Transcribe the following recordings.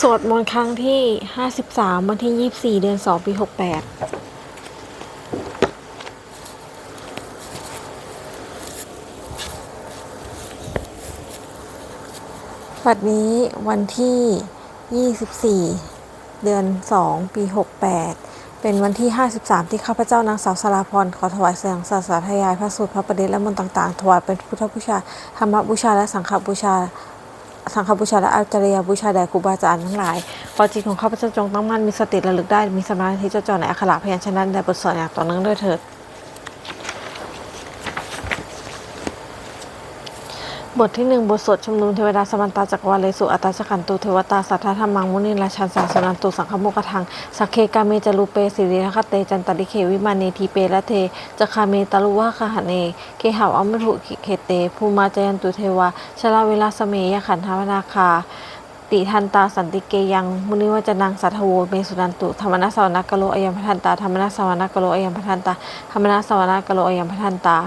สวดมนต์ครั้งที่ 53 วันที่ 24 เดือน 2 ปี 68 บัดนี้วันที่ 24 เดือน 2 ปี 68 เป็นวันที่ 53 ที่ข้าพเจ้านางสาวสราพร ขอถวายเสียงสาสาธยายพระสูตรพระประเดชและมนต์ต่าง ๆ ถวายเป็นพุทธบูชา ธรรมบูชา และสังฆบูชา สังฆบูชาและอาจารยบูชาแด่ครูบาอาจารย์ทั้งหลายขอจิตของข้าพเจ้าจงตั้งมั่นมีสติระลึกได้มีสมาธิจดจ่อในอัคระพยัญชนะและบทสวดอย่างต่อเนื่องด้วยเถิด บทที่หนึ่งบทสวดชุมนุมเทวดาสมันตาจักรวาเลสุอัตาชกันตุเทวตาสัทธธรรมังมุนิราชันสาสนันตุสังฆโมกทังสักเคกาเมจารุเปสิริรคเตจันตริเควิมาเนทีเปละเทจคาเมตาลุวะคหเนเคหาวอมรุเขเตภูมาจยันตุเทวาชลาเวลาสเมยขันธวนาคาติทันตาสันติเกยังมุนิวจนังสัทโวเมสุนันตุธรรมนัสสวนกโลอยัมพันตาธรรมนัสสวนกโลอยัมพันตาธรรมนัสสวนกโลอยัมพันตา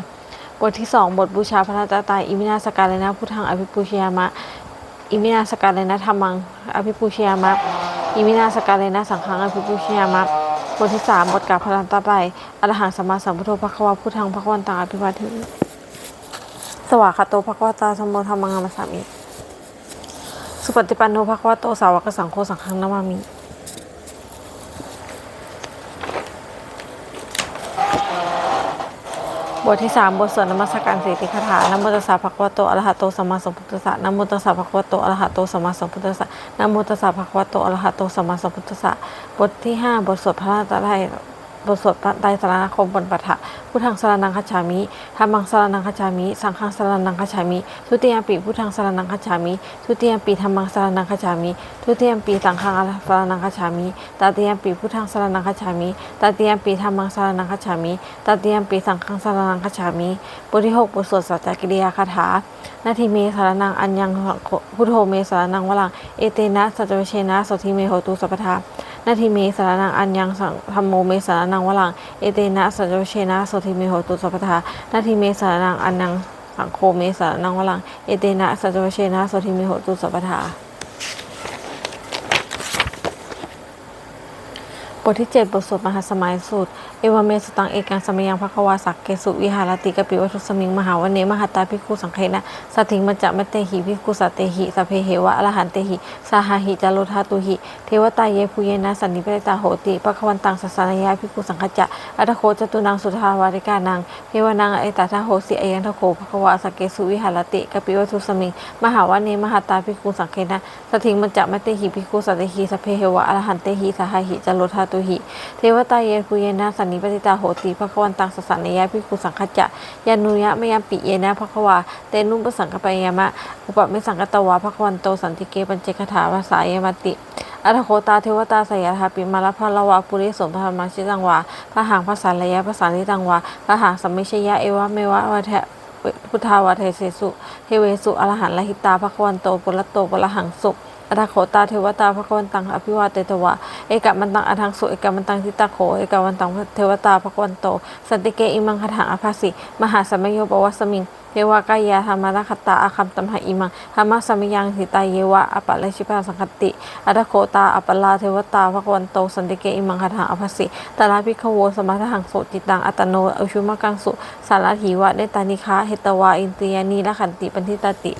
บทที่สองบทบูชาพระตาตายอิมินาสการเลยนะพุทธังอภิปูชยามะ อิมินาสการเลยนะธรรมังอภิปูชยามะ อิมินาสการเลยนะสังฆังอภิปูชยามะ บทที่สามบทกาพระตาตายอรหังสัมมาสัมพุทโธภควาพุทธังภควันตังอภิวาทิสวากขาโตภควตาสมโมธรรมังอมัสสามิสุปฏิปันโนภควโตสาวกสังโฆสังฆังนามามิ บทที่สามบทสวดนมัสการสีติคาถานโมตัสสะภะคะวะโตอะระหะโตสัมมาสัมพุทธัสสะนโมตัสสะภะคะวะโตอะระหะโตสัมมาสัมพุทธัสสะนโมตัสสะภะคะวะโตอะระหะโตสัมมาสัมพุทธัสสะบทที่ห้าบทสวดพระราตรัย บทสวดไตรสรณคมบนปะทะพุทธังสารนังคัจฉามิธรรมังสารนังคัจฉามิ สังฆังสารนังคัจฉามิ ทุติยมปีพุทธังสารนังคัจฉามิ ทุติยมปีธรรมังสารนังคัจฉามิ ทุติยมปีสังฆังสารนังคัจฉามิตติยมปีพุทธังสารนังคัจฉามิตติยมปีธรรมังสารนังคัจฉามิตติยมปีสังฆังสารนังคัจฉามิ บทที่หกบทสวดสัจจกิริยาคาถานาทีเมสารนังอัญญังพุทโธเมสารนังวลัง เอเตนะสัจเวเชนะสทิเมโหตุสัพพทา นาทีเมสารนังอัญญังสังธรรมโมเมสารนังวลัง เอเตนะสัจวเชนะสทิเมโหตุสัพพทานาทีเมสารนังอัญญังสังโคเมสารนังวลัง เอเตนะสัจวเชนะสทิเมโหตุสัพพทาบทที่ 7 บทสวดมหาสมัยสูตร เอวเมสตังเอกังสมยังภควาสักเกสุวิหารติกปิวัตุสมิงมหาวันเนมหาตาภิกขุสังเขนะสัทถิงมัจจะมเตหิภิกขุสัเตหิสเพเหวะอรหันเตหิสหาหิจารุธาตุหิ เทวตาเยภูเยนะสันนิเปตาโหติปะควันตังสัสนายาภิกขุสังฆจะอัตโคจตุนังสุทาวาริกานังเทวนังเอตาทาโหสิอยังทโคภควาสักเกสุวิหารติกปิวัตุสมิงมหาวันเนมหาตาภิกขุสังเขนะสัทถิงมัจจะมเตหิภิกขุสัเตหิสเพเหวะอรหันเตหิสหาหิจารุธาตุหิ เทวตาเยภูเยนะสันนิปติตาโหติภควันตังสสานยะพิคุสังคจะยานุยะมยามปิเยนะภควาเตนุปสังกปยามะอุปไม่สังกตวาภควันโตสันติเกปัญเจคถาภาษายมติอัตโคตาเทวตาสยถาปิมาลพะละวาปุริสมพระมชิตังวาพระหางภาษาระยะภาษาลิตังวาพระหางสัมมิชยะเอวะเมวะวะเทพุทธาวาเทเสสุ เทเวสุอรหันละหิตาภควันโตปุระโตปุระหังสุ อัตโขตาเทวตาภควันตังอภิวาเตตวะ เอกมันตังอทังสุเอกมันตังทิตาโขเอกมันตังเทวตาภควันโต สันติเกอิมังคถังอภัสิ มหาสมโยปวัสมิงเทวากายาธรรมรัคตาอาคัมตัมหะอิมังธรรมสมิยังหิตาเยวะอปะเลชิปาสังคติอัตโขตาอปลาเทวตาภควันโตสันติเกอิมังคถังอภัสิตาลาภิขโวสมัทหังโสจิตังอัตโนอชุมะกังสุสารถีวะเนตานิคาเฮตวาอินตียานีละขันติปันทิตติ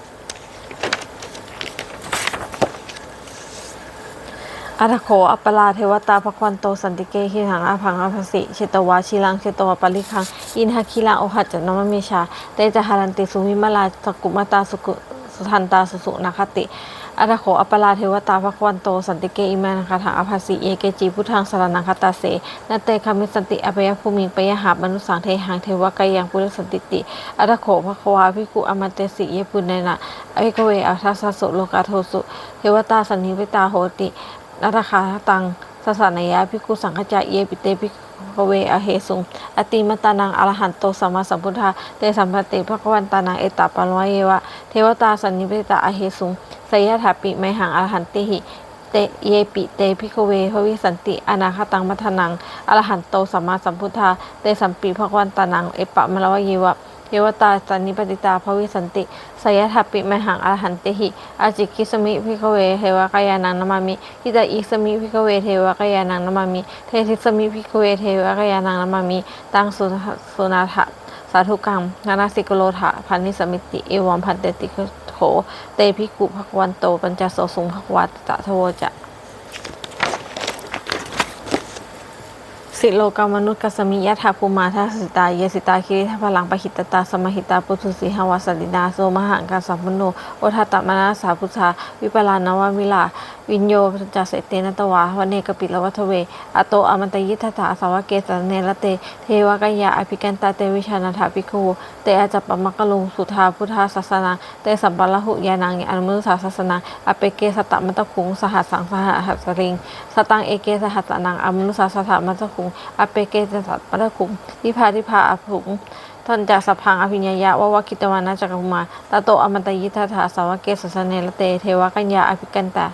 อัตโขอัปปลาเทวตาภควันโตสันติเกหิหังอาพังอาภสิเชตวาชิลังเชตวาปริคัง อินหคิลังโอหัจจนมเมชาเตจหารันติสุวิมลาสกุมาตาสุกุสุทันตาสุสุนาคติอัตโขอัปปลาเทวตาภควันโตสันติเกอิมานังคาถังอภัสสิเยเกจีพุทธังสารนังคตาเสนเตคามิสันติอภัยภูมิงปยหามนุสังเทหังเทวกายังปุริสันติติอัตโขภควาภิกุอมตเตสิเยปุณเนนะเอกเวอัทัสสะสุโลกาโทสุเทวตาสันนิเวตาโหติ นาตคาตังสสานยะพิกุสังฆจายเยปิเตพิกเวอเหสุงอติมตานังอรหันโตสัมมาสัมพุทธาเตสัมปติภควันตานังเอตตาปะลวเยวะเทวตาสันนิเวตาอเหสุงสยถาปิไมหังอรหันติหิเตเยปิเตพิกเวภวิสันติอนาคตังมัทนังอรหันโตสัมมาสัมพุทธาเตสัมปีภควันตานังเอปะมะลวเยวะ เทเทวตาสันนิปติตาภวิสันติสยทัปปิมหังอรหันติหิอาจิกิสมิพิกเวเทวกายานังนามามิทิตาอิสมิพิกเวเทวกายานังนามามิเททิสมิพิกเวเทวกายานังนามามิตังสุสุนาถะสาธุกรรมนานาสิกโลถะพันนิสมิติเอวัมพันเตติโขเตภิกุภควันโตปัญจโสสุงภควัตตะทโวจะ สิโลกามนุษย์กัสมิยะถาภูมาทัสสิตาเยสิตาคิริทพลังปหิตตาสมหิตาปุถุสีหวาสดินาโสมหังกาสัมพุโนโอทัตตมนาสาพุทธาวิปลานวามิลา วิญโยจัสเสเตนตวาวันเนกปิลวัทเว อโตอมันตยิทธาสาวเกสเนละเต เทวกยาอภิกันตาเตวิชานาถาภิกขุเตอาจัปปมักกะลุงสุธาพุทธาศาสนาเตสัมปะละหุยานังอนุมุสาศาสนาอเปเกสตะมัตตคุงสหัสสังสหัสริงสตังเอเกสหัสนังอนุสาสถามัตตคุงอเปเกสสัตมัตตคุงทิพาทิพาอภุงทันจากสพังอภิญญายะวะวะกิตวานาจักรมาตาโตอมันตยิทธาสาวเกสสเนละเต เทวกัญญาอภิกันตา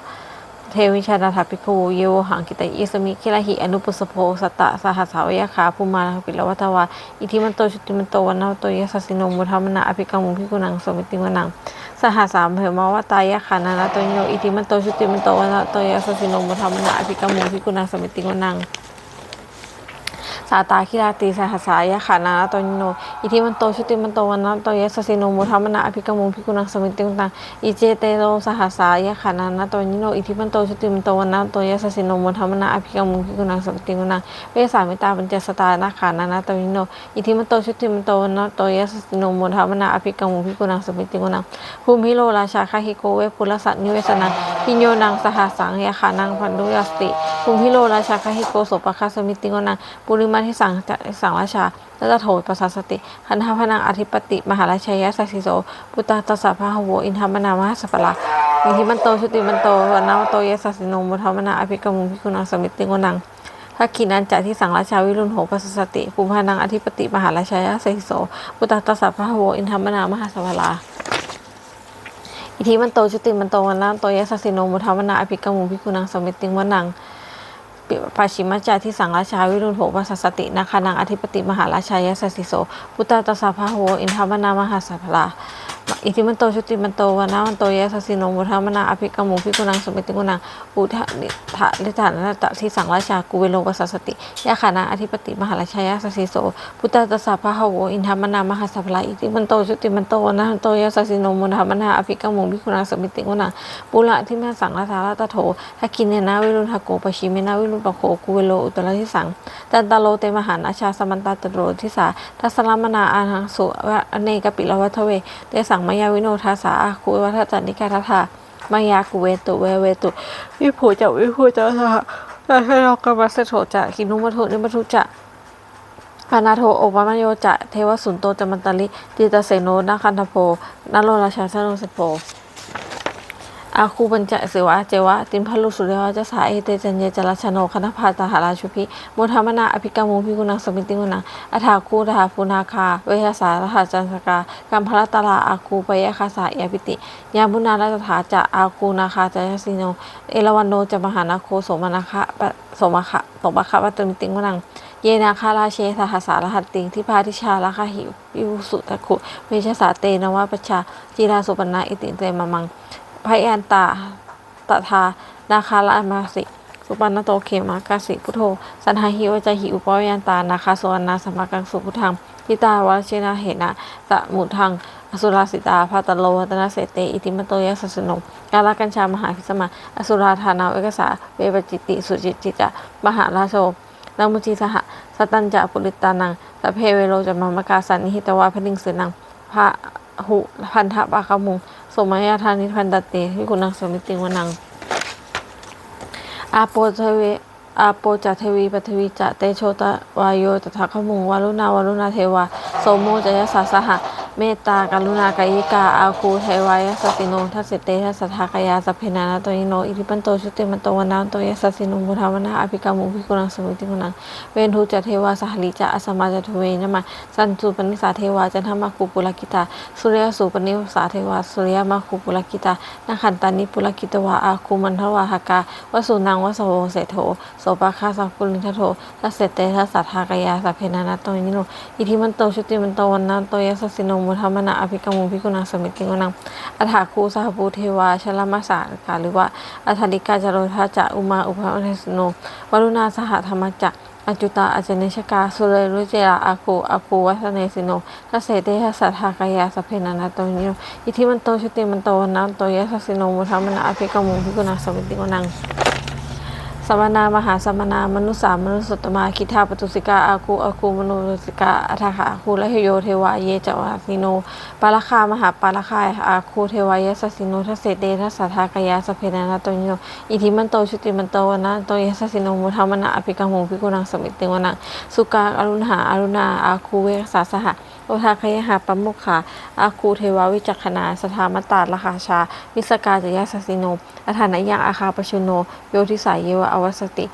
เทวิชานาถาปิโกเยวหังกิตอิสมิคิลาหิอนุปุสโภสัตตะสหัสสาวยคาภูมาภิลวัตวาอิทิมันโตชุติมันโตวันนาโตยสัสสินมุธรรมนาอภิกรรมุพิกุนังสมิติวนังสหัสสามเหมาวตายขานานาโตโยอิทิมันโตชุติมันโตวันนาโตยสัสสินมุธรรมนาอภิกรรมุพิกุนังสมิติวนัง สาตาคิราตีสหัสายะขานานาโตโนอิทิมันโตชุติมันโตวันนาโตยสสิโนมุธรรมนาอภิกรรมุพิกุนังสมิติวนังอิเจเตโตสหัสายะขานานาโตโนอิทิมันโตชุติมันโตวันนาโตยสสิโนมุธรรมนาอภิกรรมุพิกุนังสมิติวนังเวสามิตาปัญจสตานาขานานาโตโนอิทิมันโตชุติมันโตวันนาโตยสสิโนมุธรรมนาอภิกรรมุพิกุนังสมิติวนังภูมิโลราชาคาฮิโกเวปุรสัตนิเวสนังพิโยนังสหัสังยะขานังพันธุยสติภูมิโลราชาคาฮิโกโสปะคาสมิติวนังปุริมาทิสังจะสังราชาและตโถประสาสติคันธพนังอธิปติ มหาราชยสัสสิโสปุตตาตสสะพะหโวอินทามนามหาสัพพลาอิทิมันโตชุติมันโตวันนาวโตยสัสสิโนมุทามนาอภิกรมุพิกุณังสมิติงวนังทักขินันจะที่สังราชาวิรุณโหปัสสติภูมิพานังอธิปติ มหาราชยสัสสิโสปุตตาตสสะพะหโวอินทามนามหาสัพพลาอิทิมันโตชุติมันโตวันนาโตยสัสสิโนมุทามนาอภิกรมุพิกุณังสมิติงวนัง ปาชิมัจาที่สังราชาวิรุณโภปัสสตินาคานังอธิปติมหาราชายสัสสิโส พุทธตสสะพะโวอินทามนามหาสัพพลาอิทิมันโตชุติมันโตวานามันโตยสัสสิโนมุทามนาอภิกรรมุพิกุนังสมิติกุนังอุทะนิทะลิฐานาตะที่สังราชากุเวโลปัสสสติยาคานังอธิปติมหาราชายสัสสิโสพุทธตสสะพะโวอินทามนามหาสัพพลาอิทิมันโตชุติมันโตวานามันโตยสัสสิโนมุทามนาอภิกรรมุพิกุนังสมิติกุนังปุระที่แม่สังราชาลตโถทักกินเนนาวิรุณหโกปชิเมนาวิรุณปโคกุเวโลอุตระทิสังตันตาโลเตมหานาชาสมันตาตโรทิสาทัสลามนาอาหังสุวะอเนกปิลวัทเวเตสังมายาวิโนทาสาอาคุวัฏจันนิกาทัฐามายากุเวตุเวเวตุวิภูจะวิภูจะสหราชโลกมัสโถจะคินุมัทุนิมัทุจะปานาโทโอปามโยจะเทวสุนโตจมันตลิจิตเสโนนาคันทโพนโรราชาสโนสโพ อาคูปัญจเสวะเจวะ ตินพลุสุเรวะจะสาเอเตจันเยจราชโนคณพาตาหาราชุพิโมทามนาอภิกรรมุพิกุณังสมิติกุณังอัฐาคูทาภูนาคา เวหสารหัจันสกากัมพลตลาอาคูปยคาสาเอปิติยามุนาราชถาจะอาคูนาคาจายสิโน เอราวันโนจะมหานาโคโสมนาคะโสมคะโสมคะวัตมิติงวนังเยนาคาราเชสหัสารหัตติงที่พาทิชาลาคาหิวิวสุตะขุเวชสาเตนวะปชชาจีราสุปนาอิติเตมมัง พยันตาตถานาคารามาสิสุปันนโตเขมากาสิพุทโธสันหาหิวจหิอุปยันตานาคาสวรรณาสมากังสุพุทธังทิตาวรเชนาเหนะตะมุทังอสุราสิตาพาตโลวัตนาเสเตอิติมโตยสัสสนมกาลกัญชามหาพิสมาอสุราธานาเอกสาเวปจิตติสุจิตจิจะมหาราโชนามุจีสหะสตันจะปุริตานังสพเพเวโรจะมามกาสันนิหิตวาพนิงสืนังพระหุพันธะปะคมุง สมัยาทานิพันตเตวิกุนังสมิติวนัง อาโปเทเวอาโปจัเทวีปทวีจะเตโชตวายโยตถาคมุงวารุณาวารุณาเทวาโสโมจยสาสหะ เมตตากรุณากายิกาอาคูเทวายสสสิโนทัสเตทัสทากายาสัพเพนานาโตยิโนอิริปันโตชุติมันโตวันนาโตยสสสิโนมุทาวนาอภิกามุภิกุณังสมุติกุณังเวนทุจเทวาสหลิจาอสมาจทุเวนมาสันตุปนิสาเทวาจันทมาคุปุลกิตาสุริยสุปนิสาเทวาสุริยมาคุปุลกิตานาขันตานิปุลกิตวาอาคูมันทวาหกาวสุนังวสโวเสโถโสปาคาสัพพุลินทโถทัสเตทัสทากายาสัพเพนานาโตยิโนอิทิมันโตชุติมันโตวันนาโตยสสสิโนมุทาวนาอภิกามุภิกุณังสมิติกุณังอัฏฐาคูสหภูเทวาชลมัสสากาหรือว่าอัฏฐลิกาจโรธาจะอุมาอุปาเทสโนวรุณาสหธรรมจักอจุตาอจเนชกาสุเรรุเจราอาคูอาคูวัฒเนสิโนทัสเสเตทัสสทากายาสเพนานาโตยิโนอิทิมันโตชุติมันโตวันนาโตยสสสิโนมุทาวนาอภิกามุภิกุณังสมิติกุณัง สมนามหาสมนามนุษสามนุษสตมาคิทาปตุสิกาอาคูอาคูมโนสิกาอัฏฐาอาคูและเหโยเทวาเยจวาสิโนปาลคามหาปาลคายอาคูเทวายสสิโนทัสเสเตทัสสทากายาสเพนานาตนิโนอิทิมันโตชุติมันโตวนะโตยสสสิโนมุทามนะอภิกังหงพิกุนังสมิติวนังสุกาอรุณหาอรุณาอาคูเวสาสหะ โอทาคยหาปมุขขาอาคูเทวาวิจักขณาสถามตาลคาชา มิสกาจยาสสิโนอาฐานะยังอาคาปชุโน โยทิสายเยวะอวสติ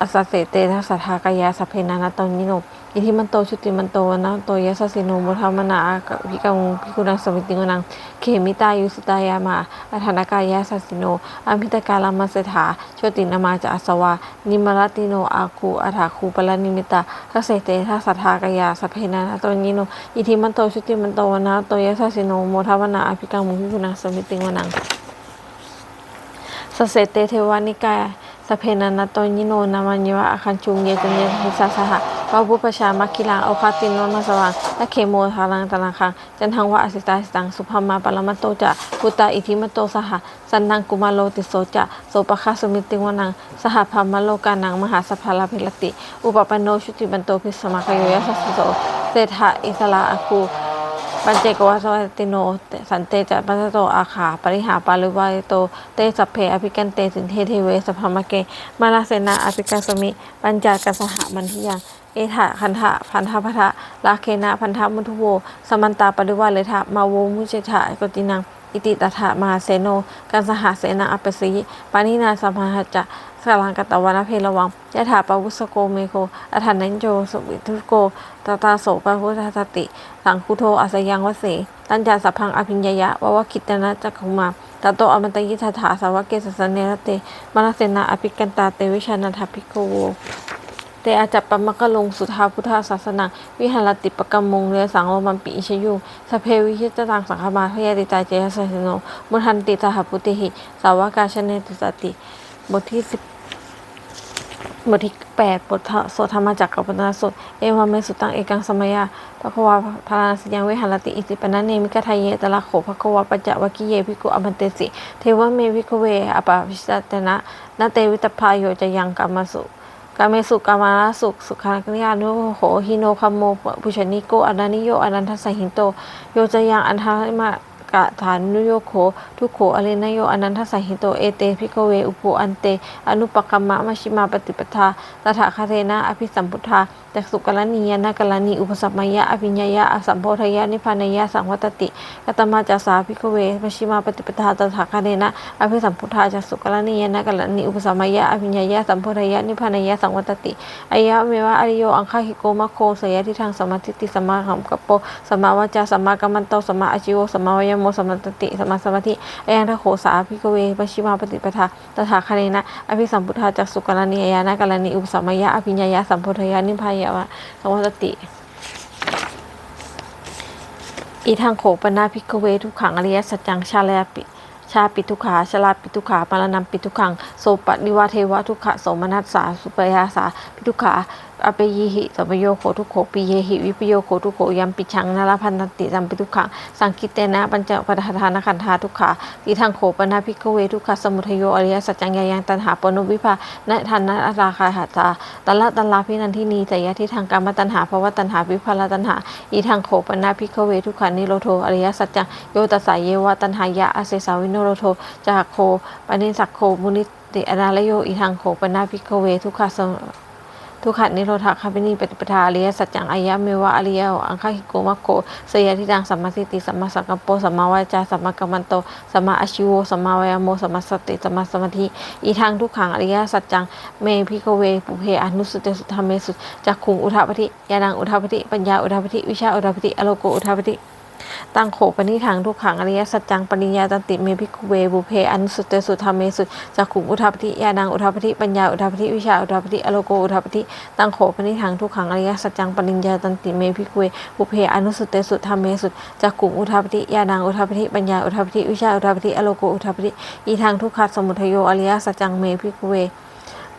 อสสเสเตทัสสทากายาสเพนานาตนิโน อิทิมันโตชุติมันโตนะโตยสสสิโนมุทามนาอาภิกังพิกุณังสมิติกุณังเขมิตายุสตายามาอัฐานากายาสสสิโนอมิตกาลามาเสถาโชตินามาจะอสวานิมรติโนอาคูอัฐาคูปลานิมิตาทัสเสเตทัสสทากายาสเพนานาตนิโนอิทิมันโตชุติมันโตนะโตยสสสิโนมุทามนาอาภิกังพิกุณังสมิติกุณังสเสเตเทวานิกายสเพนันตโตยิโนนามันยวะอาคันจุงเยจันเยหิสาสหะ วาบุปชามัคคิลังเอาคาตินนมาสว่างและเคโมทารังตนาคังจันทังวะอสิตาสิตังสุภามาปรมัตโตจะพุตตาอิทิมโตสหสันนังกุมาโลติโสจะโสปะคาสุมิติวนังสหพามโลกานังมหาสภาลาภิลติ อุปปันโนชุติบันโตพิสมัคโยยัสโสเศรษฐะอิสลาอาคูปัญเจกวัสวัติโนสันเตจะปัสโตอาขาปริหาปาลุวาโตเตสัพเพอภิกันเตสินเทเทเวสภามเกมาลาเสนาอภิกาสมิ ปัญจากสหมันทิยัง เอถะคันทะพันธะพัทะลาเคนะพันธะมุทุโว สมันตาปริวาเลทะมาโวมุเจถะกตินัง อิติตถะมาเสโนกันสหเสนาอปปสีปานินาสมหะจะสลังกตวนาเพลวังยะถาปวุสโกเมโคอัฏฐานันโจสุวิทุโกตตาโสปะพุทธสติ สังคุโทอาสยังวเสตัญจาสัพพังอภิญญยะววคิตนะจักขุมาตโตอมันตยิทธาสาวกเกสสเนรเตมนเสนาอภิกันตาเตวิชานันทภิกโว เตอาจัปปมะกะลงสุทาพุทธศาสนาวิหารติปกรรมมงเรือสังโลมันปิอิชยุสเพวิชิตตังสังฆมาพยาติตาเจยสัสโนมุทันติตาหพุติหิ สาวกาชเนตุสติบทที่สิบบทที่แปดบทสวดธรรมจักรกับปนาสดเอวาเมสุตังเอกังสมยาภควาพาราสยังเวหารติอิติปนะเนมิกทายเยตละโขภควาปัจจวกิเยภิกุอมันเตสิ เทวเมวิกเวอปาพิชตนะนาเตวิตพายโยจะยังกรรมสุ กามสุกามาสุขสุขานิยานุโหหิโนคัมโมปุชนิโกอนันนิโยอนันทสหินโต โยจะยังอันทามา กะฐานุโยโคทุโขอเลนโยอนันทสหิโต เอเตพิกเว อุปุอันเต อนุปกรรมะมชิมาปฏิปทา ตถาคาเทนะ อภิสัมพุทธาจักสุกลนียนะกลนีอุปสัมมยะ อภิญญายะอสัมโพธยะ นิพานายะ สังวัตติกัตมาจาสาพิกเวมชิมาปฏิปทา ตถาคาเทนะ อภิสัมพุทธาจักสุกลนียนะกลนีอุปสัมมยะ อภิญญายะ สัมโพธยะ นิพานายะ สังวัตติอายะเมวะอริโย อังคาหิโกมะโคสยะทิทางสมาธิติสมาคัมกโปสมาวจาสมากัมมันโตสมาอาชิโวสมาวายโมสัมมาตติสมมาสมาธิอายังทโขสาพิกเวมชิมาปฏิปทาตถาคเทนะอภิสัมพุทธาจักสุกลนียนะกลนีอุปสัมมยะอภิญญายะสัมโพธยะนิพพานายะสวัสติอีทางโขปนาพิกเวทุกขังอริยสัจจังชาลยปิชาปิทุขาชลาปิทุขาปารนัมปิทุขังโสปนิวาเทวะทุกขะโสมนัสสาสุปยาสาปิทุขา อเปยิหิสัมปโยโคทุโขปิเยหิวิปโยโคทุโขยัมปิชังนาลพันติสัมปิทุขังสังคิเตนะปัญจปทานาคันธาทุกขาอีทางโขปนาพิกเวทุกขะสมุทโยอริยสัจจังยายังตันหาปนุวิภาณทันนะราคาหาตตาตละตันลาพินันทินีแต่ยะที่ทางกรรมตันหาภาวะตันหาวิภาลตันหาอีทางโขปนาพิกเวทุกขานิโรโทอริยสัจจังโยตัสายเยวะตันหายะอาเสสาวิโนโรโทจาโคปนิสักโคมุนิติอนาลโยอีทางโขปนาพิกเวทุกขะสม ทุกขันิโรธคามินีปฏิปทาอริยสัจจังอายะเมวะอริยะอังคหิโกมะโกเสยทิดังสัมมาสิติสัมมาสังกัปโปสัมมาวาจาสัมมากัมมันโตสัมมาอาชิวสัมมาวายโมสัมมาสติสัมมาสมาธิอีทางทุกขังอริยสัจจังเมพิกเวปุเพอนุสุเตสุธรรมเมสุจักขุงอุทาปฏิยานังอุทาปฏิปัญญาอุทาปฏิวิชาอุทาปฏิอโลโกอุทาปฏิ ตั้งโขปนิทางทุกขังอริยสัจจังปริญญาตันติเมพิกเวบุเพอนุสุตเตสุธรรมเมสุจักขุอุทาปฏิยานังอุทาปฏิปัญญาอุทาปฏิวิชาอุทาปฏิอโลโกอุทาปฏิตั้งโขปนิทางทุกขังอริยสัจจังปริญญาตันติเมพิกเวบุเพอนุสุตเตสุธรรมเมสุจักขุอุทาปฏิยานังอุทาปฏิปัญญาอุทาปฏิวิชาอุทาปฏิอโลโกอุทาปฏิอีทางทุกขัสมุทโยอริยสัจจังเมพิกเว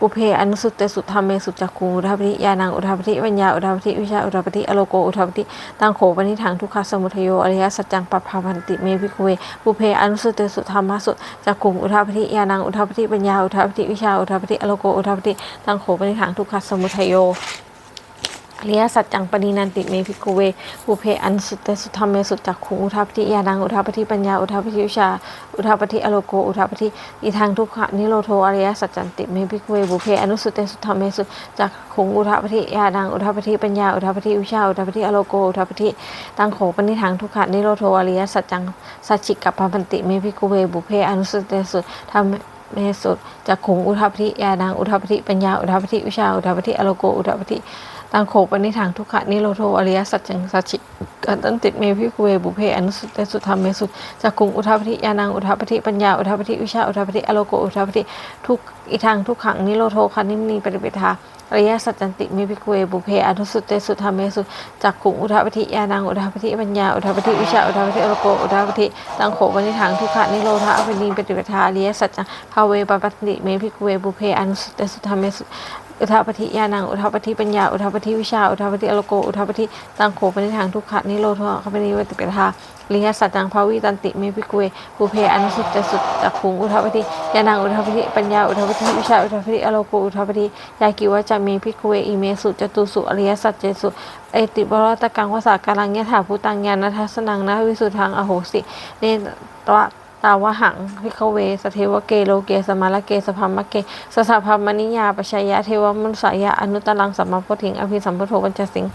ปุเพอนุสุตเตสุธรรมเมสุจักขุงอุทาปิยานังอุทาปฏิปัญญาอุทาปิวิชาอุทาปิอโลโกอุทาปิตังโขปนิทังทุกขสมุทโยอริยสัจจังปัปภาพันติเมพิกเวปุเพอนุสุตเตสุธรรมสุจักขุงอุทาปิยานังอุทาปฏิปัญญาอุทาปิวิชาอุทาปิอโลโกอุทาปิตังโขปนิทังทุกขสมุทโย อริยสัจจังปณินันติเมพิกเวปุเพอันสุตเตสุธรรมเมสุจักขุงอุทาปฏิยานังอุทาปฏิปัญญาอุทาปฏิวิชา อุทาปฏิอโลโกอุทาปฏิอีทางทุกขะนิโรโทอริยสัจจันติเมพิกเวปุเพอนุสุตเตสุธรรมเมสุจักขุงอุทาปฏิยานังอุทาปฏิปัญญาอุทาปฏิวิชาอุทาปฏิอโลโกอุทาปฏิตังโขปนิทางทุกขะนิโรโทอริยสัจจังสัจฉิกับพันติเมพิกเวปุเพอนุสุตเตสุธรรมเมสุจากขงอุทาปฏิยานังอุทาปฏิปัญญาอุทาปฏิวิชาอุทาปฏิอโลโกอุทาปฏิ ตังโขปนิทางทุกขะนิโรโทอริยสัจจังสัจฉิกันตันติเมพิคุเวบุเพอนุสุตเตสุธรรมเมสุจากขงอุทาปฏิยานังอุทาปฏิปัญญาอุทาปฏิวิชาอุทาปฏิอโลโกอุทาปฏิทุกอีทางทุกขังนิโรโทคันนิมีปฏิปทาอริยสัจจันติเมพิคุเวบุเพอนุสุตเตสุธรรมเมสุจากขงอุทาปฏิยานังอุทาปฏิปัญญาอุทาปฏิวิชาอุทาปฏิอโลโกอุทาปฏิตังโขปนิทางทุกขะนิโรธาอภินีปฏิปทาอริยสัจจังภาเวปปัตติเมพิกเวบุเพอนุสตเตสุธรรมเมสุ อุทาปฏิยานังอุทาปฏิปัญญา อุทาปฏิวิชา อุทาปฏิอโลโก อุทาปฏิตังโขปนิทางทุกขะนิโรธาคปนิวติปทาลิยสัจจังภาวิตันติเมพิกเวบุเพอนุสุตเตสุจักขุงอุทาปฏิยานังอุทาปฏิปัญญา อุทาปฏิวิชา อุทาปฏิอโลโก อุทาปฏิยากิวะจะเมพิกเวอิเมสุจตุสุอริยสัจเจสุเอติบรตกังวสาการังยะถาภูตังญาณทัสนังนะวิสุทธังอโหสิเนตวะ ตาวหังพิกเวสเทวเกโลเกสมาลเกสพามะเกสสะพามนิยาปชายะเทวมุสายะอนุตลังสัมมาพุทิงอภิสัมพุทโธปัญจสิง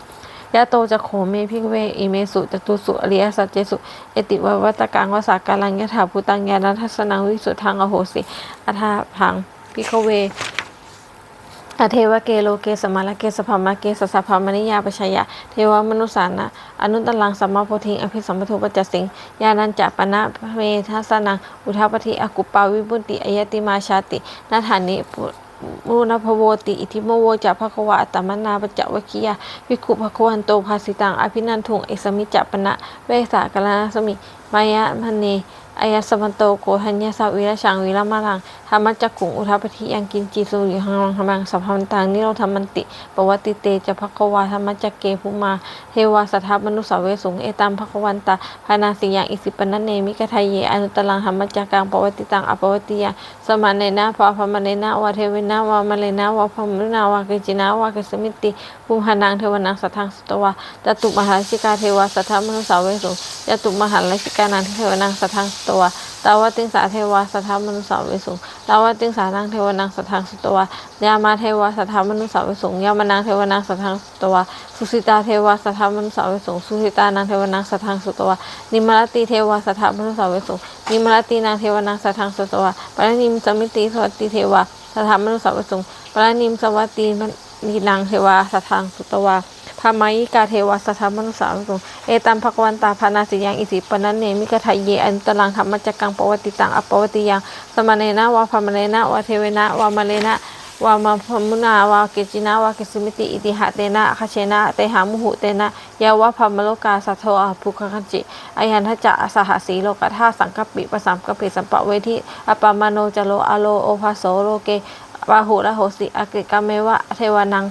ยะโตจะโขเมพิกเวอิเมสุจตุสุอริยสัจเจสุเอติววัตกังวสาการังยะถาภูตังยาณทัสนังวิสุทธังอโหสิอัฏฐาพังพิกเว อเทวเกโลเกสมาลเกสภามเกสสะพามนิยาปชยะ เทวมนุสานะ อนุตตลังสัมมาโพธิงอภิสัมปทุปจจสิง ญาณัญจะปนะเมทัสนัง อุทาปฏิอกุปปาวิบุติอายติมาชาตินาฐานิปุมูนภโวติ อิทิโมโวจะภควะอัตมนาปจวคิยาวิคุภควันโตภาสิตัง อภินันทุงเอสมิจะปนะ เวสากลาสมิ มายะมเนอายสมันโตโกทัญญาสาวิรชังวิรมาลังธรรมจักขุงอุทาปฏิยังกินจีสุริหังหังหังสัพพันตังนิโรธรรมันติปวัติเตจะภควาธรรมจักเกภุมาเทวาสัทธามนุสาเวสุงเอตัมภควันตาภานาสิยังอิสิปนันเนมิกทายเยอนุตลังธรรมจักกังปวัติตังอปวัติยังสมาเนนะภาพมเนนะวะเทวินะวะมะเลนะวะพมุนาวะเกจินะวะเกสมิติภูมิหานังเทวนังสัทธังสตวะจตุมหาชิกาเทวาสัทธามนุสาเวสุงจตุมหาลชิกานังเทวนังสัทธังสตวะตาวติงสาเทวาสัทธามนุสาวิสุงตาวติงสานังเทวนังสัทธังสุตวายามาเทวสัทธามนุสาวิสงยามานังเทวนังสัทธังสุตวาสุสิตาเทวสัทธามนุสาวิสงสุสิตานังเทวนังสัทธังสุตวานิมรติเทวสัทธามนุสาวิสงนิมรตินางเทวนังสัทธังสุตวาปรนิมสมิติสวัตติเทวสัทธามนุสาวิสงปรนิมสวัตตินีนางเทวสัทธังสุตวา พามายิกาเทวาสถามนุสาวสุงเอตัมภควันตาพานาสิยังอิสิปนันเนมิกทายเยอันตลังธรรมจักกังปวติตังอปวติยังสมานเนนะวะพามเนนะวะเทเวนะวะมเลนะวะมาพมุนาวะเกจินะวะเกสมิติอิติหะเตนะคเชนะเตหามุหุเตนะยาวะพมโลกาสัทโทอภุคคันจิอายันทจะสหสีโลกธาสังกปิปสัมกปิสัมปะเวทิอปามโนจโลอโลโอภาโสโลเกวาหุระโหสิอกิกามเมวะเทวานัง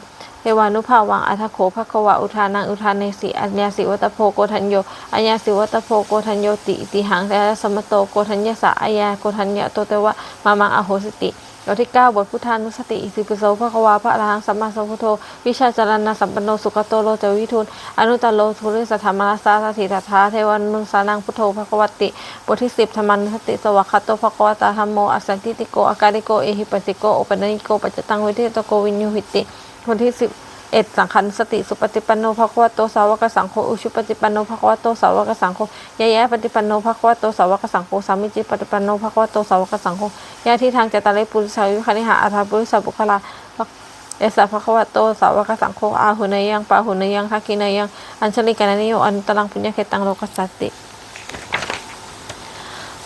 เทวานุภาวังอัทโขภควะอุทานังอุทานเนสิอัญญาสิวัตโพโกทัญโยอัญญาสิวัตโพโกทัญโยติติหังแต่สมโตโกทัญญาสะอัญญาโกทัญญาโตเตวะมามังอโหสิติบทที่เก้าบทพุทธานุสติอิสิปิโสภควาพระอรหังสัมมาสัมพุทโธ วิชาจารณะสัมปันโนสุขโตโลจวิทูลอนุตตโลทุริสัทธรรมรัสสาสถิตถาเทวานุสานังพุทโธภควติบทที่สิบธรรมานุสติสวัคโตภควตาธรรมโมอสันติติโกอาการิโกเอหิปัสสิโกโอปันญิโกปัจจตังเวทิตโกวินยูหิติ วันที่สิบเอ็ดสังขันสติสุปฏิปันโนภควโตสาวกสังโฆอุชุปฏิปันโนภควโตสาวกสังโฆยะยะปฏิปันโนภควโตสาวกสังโฆสามิจิปฏิปันโนภควโตสาวกสังโฆยะที่ทางจตาริปุริสายุคณิหาอาภาปุริสบุคลาเอสะภควโตสาวกสังโฆอาหุเนยังปาหุเนยังทักกิเนยัง อัญชลิกานิโยอันตรังปุญญเคตังโลกัสสติ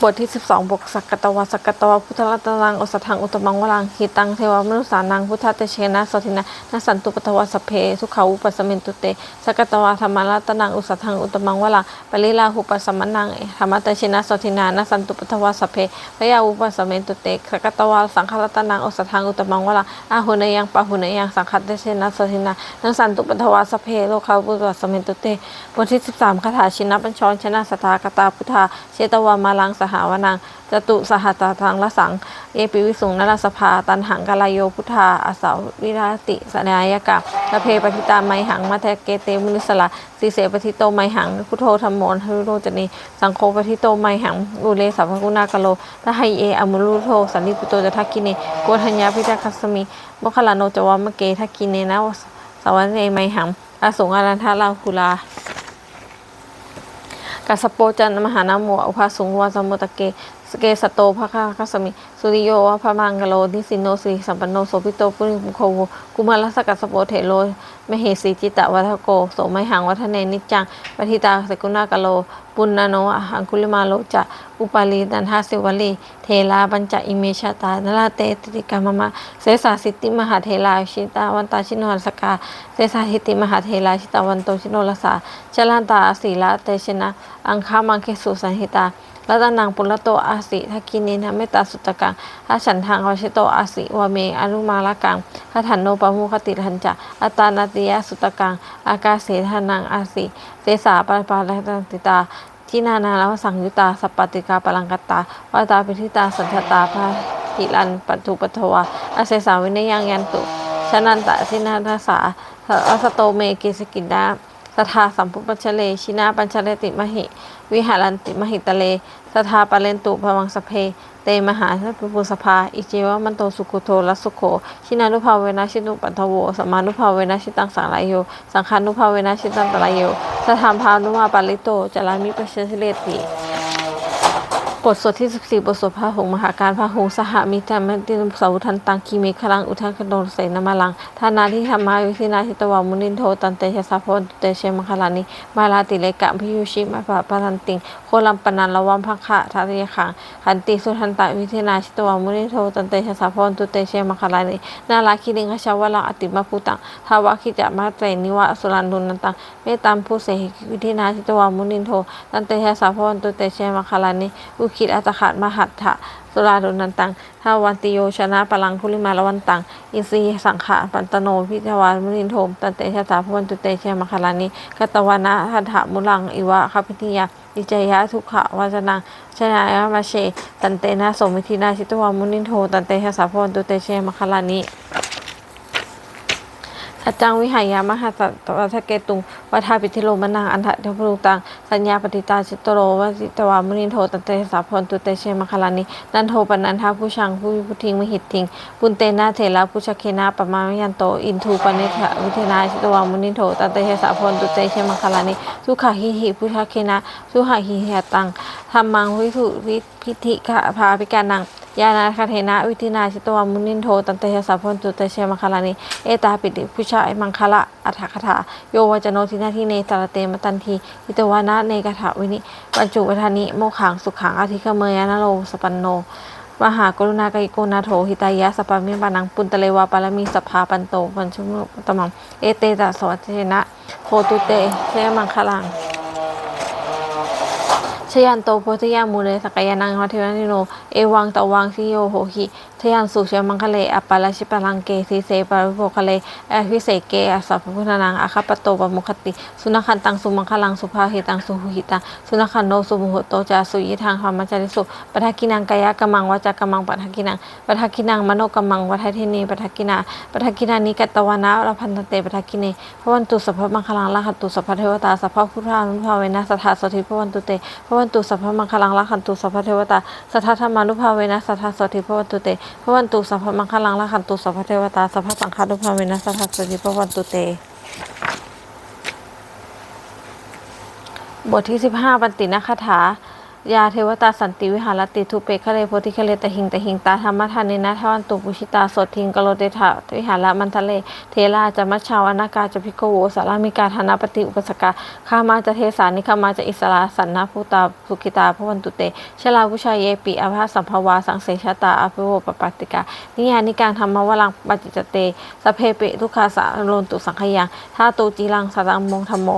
บทที่12บทสักกตวสักกตวพุทธรัตนังอสถังอุตมังวรังหิตังเทวมนุสานังพุทธเตเชนะสตินะนัสสันตุปตวสเพสุขาอุปสมินตุเตสักกตวธรรมรัตนังอุสถังอุตมังวรังปริลาหุปสมนังธรรมเตเชนะสตินานัสสันตุปตวสเพพยาอุปสมินตุเตสักกตวสังฆรัตนังอสถังอุตมังวรังอาหุเนยังปะหุเนยังสังฆเตเชนะสตินานัสสันตุปตวสเพโลกาอุปสมินตุเตบทที่13คาถาชินปัญชรชนะสตากตาพุทธาเชตวามาลังสหาวนังจตุสหัตทังละสัง เอปิวิสุงนรสภา ตันหังกาลายโยพุทธาอาสาวิราติสนายกะละเพปฏิตาไมหังมาเทเกเตมุนิสละสีเสปฏิโตไมหังพุทโธธรรมโมนทรุโรจนีสังโฆปฏิโตไมหังอุเลสัพพกุณากโลทะไฮเออมุรุโทสันนิปุโตจะทักกิเนโกธัญญาพิทักคัสมิโมคลานโนจวามะเกทักกิเนนะสวัสเนไมหังอาสงอารันทาลาคุลา กัสสปโปจันมหานาโมอุภาสุงวาสมุตตะเก สเกสโตภะคะคัสมิสุริโยวะพะมังกะโลนิสินโนสิสัมปันโนโสภิโตปุริมุโคกุมารสกัสสปโปเถโลมเหสีจิตะวัฏโกโสไมหังวัฒเนนิจจังปทิตาสกุณากะโล ปุณณโนอังคุลิมาโลจะอุปาลีนันทาสิวลีเทลาบัญจอิเมชาตานลาเตติติกามมะเสสาสิติมหาเทลาชิตาวันตาชิโนหัสกาเสสาหิติมหาเทลาชิตาวันโตชิโนลสาชลันตาสีลาเตชนะ อังคามังเคสุสันหิตา รัตนังปุรโตอาสิทักกินินะเมตตาสุตตะกังอาฉันทางวชิโตอาสิวเมอนุมาละกังคาถันโนปมุคติทันจะอัตานาติยสุตตะกัง อากาเสทานังอาสิเสสาปะปะละตันติตาที่นานาลวสังยุตาสัปติกาปลังกตาวาตาปิทิตาสันทตาภาหิรันปัตุปัทวาอาเสสาวินยังยันตุชนันตะสินาทาสาอัสโตเมเกสกินดาสทาสัมพุปัญชเลชินาปัญชเลติมหิ วิหารันติมหิตะเลสทาปะเลนตุภวังสเพ เตมหาสัพพุสภา อิเจวะมันโตสุกุโทลัสุโข ชินานุภาเวนะชินุปันทโวสมานุภาเวนะชิตังสังไลโย สังคานุภาเวนะชิตังตะไลโยสถามพานุมาปาลิโต จารามิปเชสิเลติ ทสวดที่ 14 บทสวดพระหงส์มหาการพระหงส์สหมิตรมติสาวุทันตังคีเมฆลังอุทังคโดเสนมาลังทานาที่ธรรมาวิธินาทิตวามุนินโทตันเตชะสาพนตุเตเชมคลานิมาลาติเลกะพิยุชิมาปะปะทันติงโคลัมปนันละวัมพังคะทัตยขังขันติสุทันตะวิธินาชิตวามุนินโทตันเตชะสาพรตุเตเชมคลานินาลาคิริงคชาวลังอติมาพุตังทาวะคิจะมาเตนิวะสุรันดุนันตังเมตตามผู้เสหิวิธินาชิตวามุนินโทตันเตชะสาพรตุเตเชมคลานิอุคิดอัตขัดมหัตถะ สุราดุนันตังทาวันติโยชนะปลังคุลิมาละวันตัง อินทรีสังขะปันตโนพิทวามุนินโทมตันเตชะสาพวันตุเตเชมคลานิกตวานะทันถมุลังอิวะคพิทิยาอิจยะทุกขะวาจนังชนะยะมาเช ตันเตนะสมิทินาชิตวามุนินโท ตันเตชะสาพวันตุเตเชมคลานิ สัจจังวิหายามหาสัตวัฏเกตุงวัฏาปิทิโลมนังอันทะเทพรูตังสัญญาปฏิตาชิตโตโรวสิตวามุนินโทตันเตสาพรตุเตเชมคลานินันโทปนันทาผู้ชังผู้พุทิงมหิตทิงปุนเตนะเถระผู้ชเคนะปมามิยันโตอินทูปนิทะวิเทนาชิตวามุนินโทตันเตสาพรตุเตเชมคลานิสุขหิหิผู้ชเคนะสุขหิเหตังธรรมังวิถุวิพิธิขะภาพิการนังยานาคาเทนะวิธินาชิตวามุนินโทตันเตชะสาพพนตุเตเชมังคลานิเอตาปิติพุชาไอมังคละอัฏฐคถาโยวจโนทินาทิเนตระเตมตันทีอิตวานะเนกถาวินิปัญจุวัฒานิโมขังสุขังอธิคเมยานโรสปันโนมหากรุณากายโกนาโถหิตายะสปามิปานังปุนตะเลวาปารมีสภาปันโตปัญชุมุตมังเอเตตะสวัสเชนะโพตุเตเชมังคลังชยันโตโพธิยามูเลสกายานังวัฒวนิโนเอวังตะวังสิโยโหหิทยันสุเชมังคะเลอปปาลชิปลังเกสีเสปาริโภคะเลอภิเสเกอสัพพุทธนังอาคาปโตปมุคติ สุนัขันตังสุมังคลังสุภาหิตังสุหุหิตังสุนัขันโนสุมุหโตจาสุยิทางธรรมจาริสุปทักกินังกายกมังวาจากมังปทักกินังปทักกินังมโนกมังวัฏเทนีปทักกินาปทักกินานิกัตตวานะละพันตเตปทักกิเนพระวันตุสัพพมังคลังละหัตตุสัพพเทวตาสัพพพุทธานุภาเวนะสัทธาสถิพระวันตุเตพระวันตุสัพพมังคลังละหันตุสัพพเทวตาสัทธธรรมมานุภาเวนะสัทธาสติพระวันตุเตพระวันตุสัพพมังคลังละขันตุสัพพเทวตาสัพพสังฆานุภาเวนะสัทธาสติพระวันตุเต บทที่ 15 บันตินคาถา ยาเทวตาสันติวิหารติทุเปคะเลโพธิคะเลตหิงตหิงตาธรรมทานินะทวันตุปุชิตาสดทิงกโลเตถาวิหารมันทะเล เทราจะมัชชาวอนากาจะพิโกโวสารามิกาธนาปฏิอุปสกาข้ามาจะเทสานิข้ามาจะอิสราสันนาภูตาสุขิตาพวันตุเตชลาวุชาเยปิอภาสัมภวาสังเสชตาอภิโวปปติกานิยานิการธรรมวลังปจิจเตสเพเปทุกขาสาโลนตุสังขยังท่าตูจีรังสตังมงธรรมโม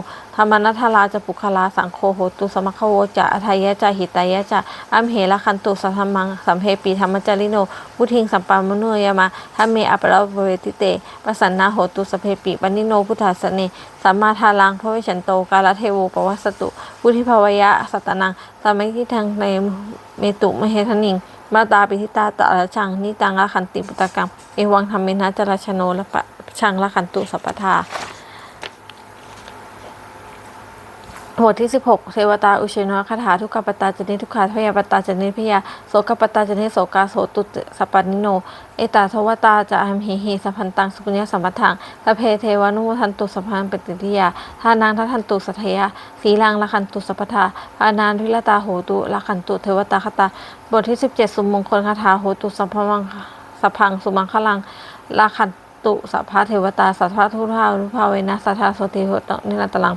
มนัทธาราจะปุคลาสังโฆโหตุสมคโวจะอทัยยะจะหิตายะจะอัมเหละคันตุสัทธมังสัมเพปีธรรมจาริโนพุทิงสัมปามโนยมาทัมเมอปรภเวติเตปสันนาโหตุสพเพปีปนิโนพุทธาสเนสัมมาทาลังพระวิชันโตกาลเทโวปวัสสตุพุทธิภวยะสัตตนังสามิทิทางในเมตุมเหทนิงมาตาปิทิตาตะละชังนิตังละขันติปุตตะกังเอวังธรรมินะจรชโนละปะชังละขันตุสัพพทา บทที่ 16 เทวตาอุเชนคาถาทุกขปตาจนิทุกขาพยาปตาจนิพยาโสกปตาจนิโสกาโสตุสปปนิโน เอตาทวตาจะอัมหิหิสัพพันตังสุปุญญสัมปทังสพเพเทวานุทันตุสัพพังปฏิทิยาทานังทัทันตุสัทยาสีลังละคันตุสัพพทาพานานวิลตาโหตุละคันตุเทวตาคตา บทที่ 17 สุมมงคลคาถาโหตุสัพพังสัพพังสุมังคลังละคันตุสัพพะเทวตาสัทธาทุทานุภาเวนะสัทธาโสติโหตนิรันตลัง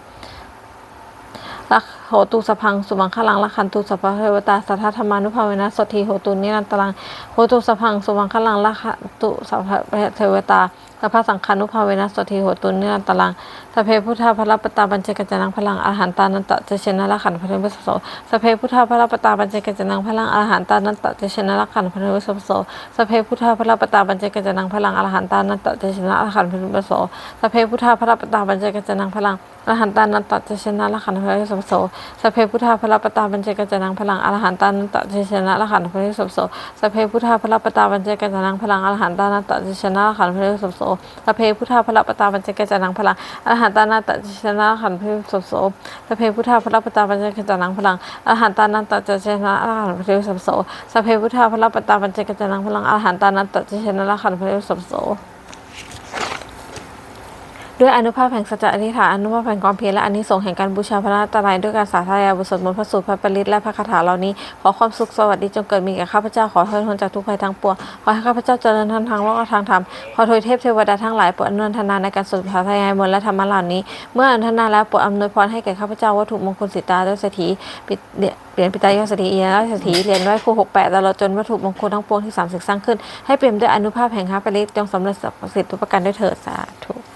ลักโหตุสพัง สุมังคลังลักขันตุสัพพะเทวตาสัทธธรรมานุภาเวนะสทีโหตุนิรันตรังโหตุสพัง สุมังคลังลักขันตุสัพพะเทวตา สัพพะสังฆานุภาเวนะสทธีโหตุนิรันตรังสพเพพุทธาพระปตาบัญเจกจนังพลังอาหารตานันตะเจเชนะละขันพระเวสโสสพเพพุทธาพระปตาบัญเจกจนังพลังอาหารตานันตะเจเชนะละขันพระเวสโสสพเพพุทธาพระปตาบัญเจกจนังพลังอาหารตานันตะเจเชนะละขันพระเวสโสสพเพพุทธาพระปตาบัญเจกจนังพลังอรหันตานันตะเจชนะละขันพระสัมโสสพเพพุทธาพระปตาบัญเจกจนังพลังอรหันตานันตะเจชนะละขันพระสัมโสสเพพุทธาพระปตาบัญเจกจนังพลังอรหันตานันตะเจชนะละขันพระสัมโสสพเพพุทธาพระปตาบัญเจกจนังพลังอรหันตานันตเจชนะขันเพระสัมโสสพเพพุทธาพระปตาบัญเจกจนังพลังอรหันตานันตเจชนะขันเพระสัมโสสพเพพุทธาพระปตาบัญเจกจนังพลังอรหันตานันตเจชนะขันเพระสัมโส ด้วยอนุภาพแห่งสัจจะอธิษฐานอนุภาพแห่งความเพียรและอนิสงส์แห่งการบูชาพระรัตนตรัยด้วยการสาธยายบทสวดมนต์พระสูตรพระปริตและพระคาถาเหล่านี้ขอความสุขสวัสดีจงเกิดมีแก่ข้าพเจ้าขอให้พ้นจากทุกภัยทั้งปวงขอให้ข้าพเจ้าเจริญทั้งทางโลกและทางธรรมขอโทยเทพเทวดาทั้งหลายโปรดอนุทนาในการสวดสาธยายมนต์และธรรมะเหล่านี้ เมื่ออนุทนาแล้วโปรดอำนวยพรให้แก่ข้าพเจ้าวัตถุมงคลสิตาด้วยเศรษฐีเหรียญปิตายอดเศรษฐีเอียราชเศรษฐีเรียญไว้ครูหกแปดตลอดจนวัตถุมงคลทั้งปวงที่สามสิบสร้างขึ้นให้เปี่ยมด้วยอนุภาพแห่งข้าพเจ้าจงสำเร็จสิทธิทุกประการด้วยเถิดสาธุ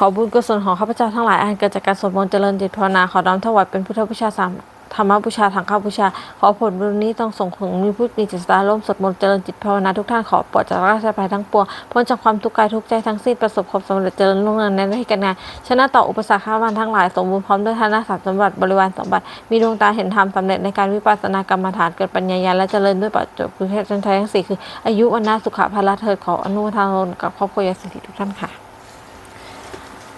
ขอบุญกุศลของข้าพเจ้าทั้งหลายอันเกิดจากการสวดมนต์เจริญจิตภาวนาขอน้อมถวายเป็นพุทธบูชาสามธรรมบูชาทางข้าบูชา ขอผลบุญนี้ต้องส่งถึงมีผู้มีจิตศรัทธาร่วมสวดมนต์เจริญจิตภาวนาทุกท่านขอปลอดจากราชภัยทั้งปวงพ้นจากความทุกข์กายทุกใจทั้งสิ้นประสบความสำเร็จเจริญรุ่งเรืองในหน้าที่การงานชนะต่ออุปสรรคข้ามันทั้งหลายสมบูรณ์พร้อมด้วยฐานะทรัพย์สมบัติบริวารสมบัติมีดวงตาเห็นธรรมสำเร็จในการวิปัสสนากรรมฐานเกิดปัญญาญาและเจริญด้วยปัจจุบันเทศทั้งสี่คืออายุวันนาสุขภาละเถิดขออนุโมทนกับครอบครัวยาสิทธิทุกท่านค่ะ